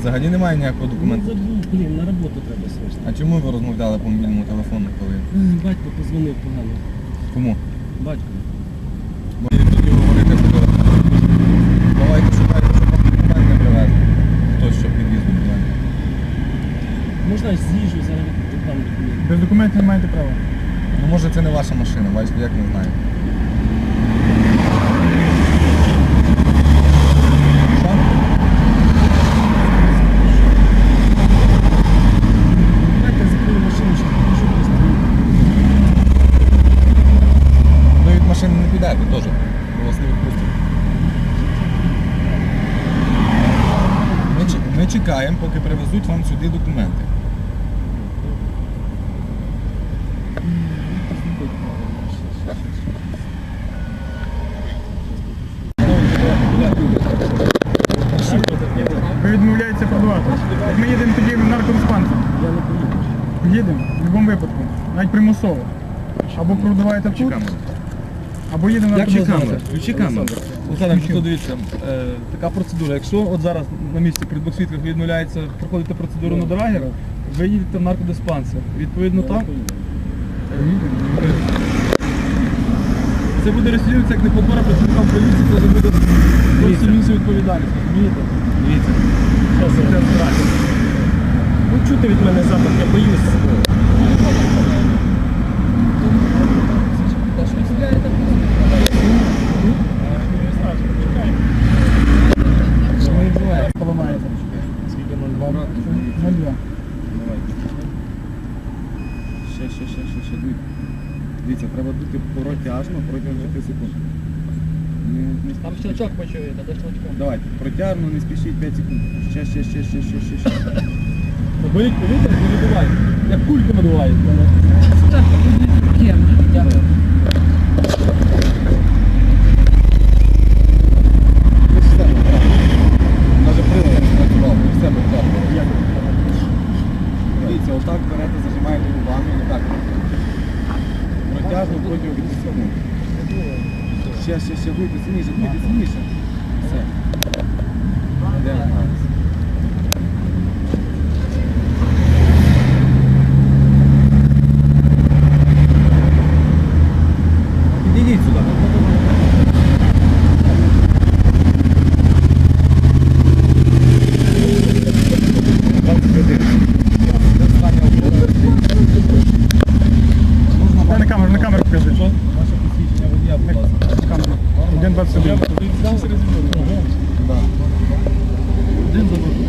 Взагалі немає ніякого Ну документу. забув, блін, на роботу треба срочно. А чому ви розмовляли по мобільному телефону, коли? М, Батько позвонив погано. Кому? Батько. Бо я тоді говорити, давайте шукайте, вам документи привезли. Хтось, що під'їзду до мене. Можна з'їжджу зараз там документи. Без документів не маєте права. Ну може це не ваша машина, бачите, як не знаю. Що? Давайте я закрию машину, щоб покажу просто. Ви від машини не підете теж. Бо вас не відпустять. Ми, чекаємо, поки привезуть вам сюди документи. Ви відмовляєтеся продавати. Як ми їдемо тоді в наркодиспансер. Їдемо в будь-якому випадку. Навіть примусово. Або продаваєте тут, або їдемо в Як? Включи камеру. Олександр, просто дивіться, е, така процедура. Якщо от зараз на місці при двох свідках відмовляється проходити процедуру на драгер, ви їдете в наркодиспансер. Відповідно там це буде розслідуватися як непокора працівникам поліції, це вже буде зовсім інша відповідальність. Розумієте? Дивіться. Я. Ну чути від мене запах, я боюсь. Ще, ще, ще, ще, ще. Дивіться. Дивіться, треба бути протяжно протягом 5 секунд. Не, не Там щелчок почуєте, до щелчком. Давайте, протяжно, не спішіть 5 секунд. Ще, ще, ще, ще, ще, ще, ще. Беріть повітря не видувайте. Як кульку надувають. Навіть прилад не спрацював, і все безплатно. Дивіться, отак берете, зажимаєте губами і так. Протяжно протягом 5 секунд. Ще, ще, ще, дуйте сильніше, дуйте сильніше. Все. Де 21. 21. 21. 21. 21. 21.